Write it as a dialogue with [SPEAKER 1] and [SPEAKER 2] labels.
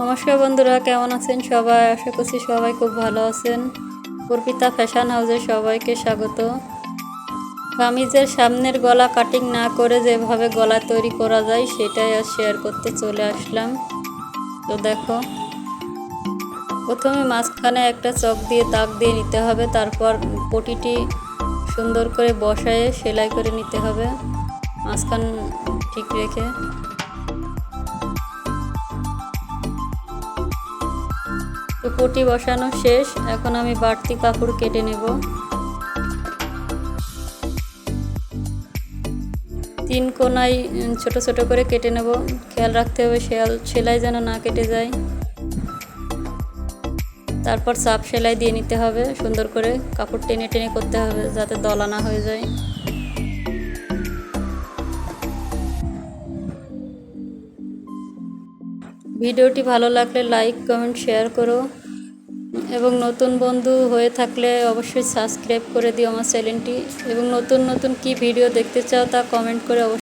[SPEAKER 1] নমস্কার বন্ধুরা, কেমন আছেন সবাই? আশা করছি সবাই খুব ভালো আছেন। অর্পিতা ফ্যাশন হাউসে সবাইকে স্বাগত। কামিজের সামনের গলা কাটিং না করে যেভাবে গলা তৈরি করা যায়, সেটাই আর শেয়ার করতে চলে আসলাম। তো দেখো, প্রথমে মাঝখানে একটা চক দিয়ে দাগ দিয়ে নিতে হবে, তারপর পটিটি সুন্দর করে বসায় সেলাই করে নিতে হবে। মাঝখান ঠিক রেখে। তো পটি বসানো শেষ। এখন আমি বাড়তি কাপড় কেটে নেব। তিন উম, ছোট ছোট করে কেটে নেব। খেয়াল রাখতে হবে শেয়াল সেলাই যেন না কেটে যায়। তারপর চাপ সেলাই দিয়ে নিতে হবে। সুন্দর করে কাপড় টেনে টেনে করতে হবে যাতে দলা না হয়ে যায়। ভিডিওটি ভালো লাগলে লাইক, কমেন্ট, শেয়ার করো। এবং নতুন বন্ধু হয়ে থাকলে অবশ্যই সাবস্ক্রাইব করে দিও আমার চ্যানেলটি। এবং নতুন নতুন কি ভিডিও দেখতে চাও তা কমেন্ট করে অবশ্যই